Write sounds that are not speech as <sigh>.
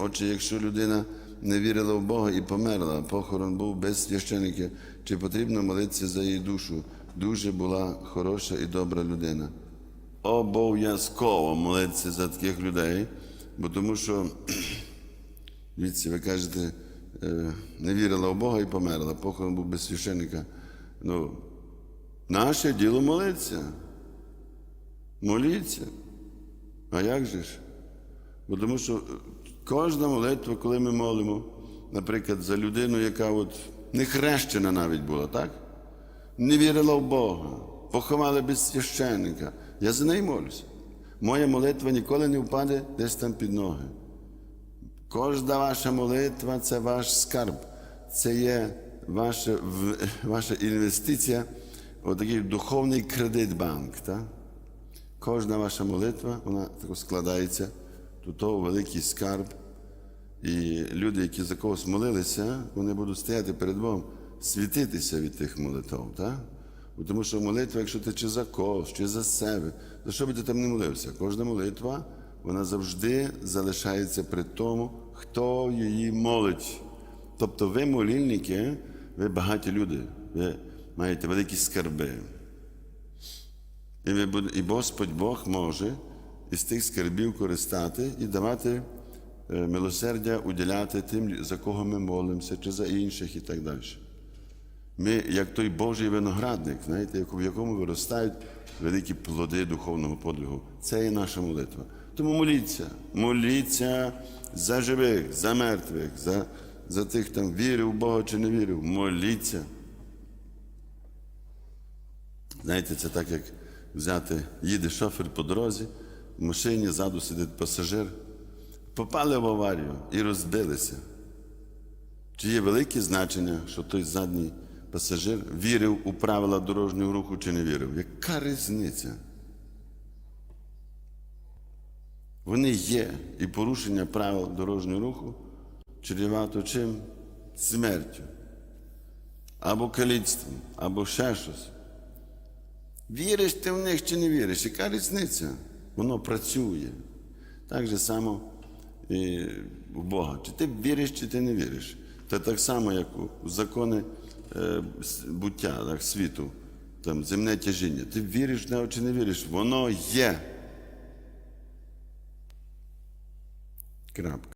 Отже, якщо людина не вірила в Бога і померла, похорон був без священика, чи потрібно молитися за її душу? Дуже була хороша і добра людина. Обов'язково молитися за таких людей, бо тому що, <clears throat> дивіться, ви кажете, е, не вірила в Бога і померла, похорон був без священика. Ну, наше діло молитися. Моліться. А як же ж? Бо тому що е, кожна молитва, коли ми молимо, наприклад, за людину, яка от не хрещена навіть була, так? Не вірила в Бога, поховали без священника. Я за неї молюся. Моя молитва ніколи не впаде десь там під ноги. Кожна ваша молитва це ваш скарб, це є ваша, ваша інвестиція, отакий духовний кредит банк. Так? Кожна ваша молитва, вона складається, до того великий скарб. І люди, які за когось молилися, вони будуть стояти перед Богом, світитися від тих молитв. Так? Тому що молитва, якщо ти чи за когось, чи за себе, за що би ти там не молився? Кожна молитва, вона завжди залишається при тому, хто її молить. Тобто ви, молільники, ви багаті люди, ви маєте великі скарби. І, ви і Господь Бог може із тих скарбів користати і давати е, милосердя, уділяти тим, за кого ми молимося, чи за інших і так далі. Ми, як той Божий виноградник, знаєте, в якому виростають великі плоди духовного подвигу. Це є наша молитва. Тому моліться, моліться за живих, за мертвих, за, за тих там вірив в Бога чи не вірив. Моліться. Знаєте, це так, як взяти, їде шофер по дорозі, в машині ззаду сидить пасажир, попали в аварію і розбилися. Чи є велике значення, що той задній пасажир вірив у правила дорожнього руху чи не вірив? Яка різниця? Вони є, і порушення правил дорожнього руху чревато чим? Смертю. Або каліцтвом, або ще щось. Віриш ти в них чи не віриш? Яка різниця? Воно працює. Так же само і в Бога. Чи ти віриш, чи ти не віриш? Це так само, як у закони е, буття так, світу, там, земне тяжіння. Ти віриш в нього чи не віриш? Воно є. Крапка.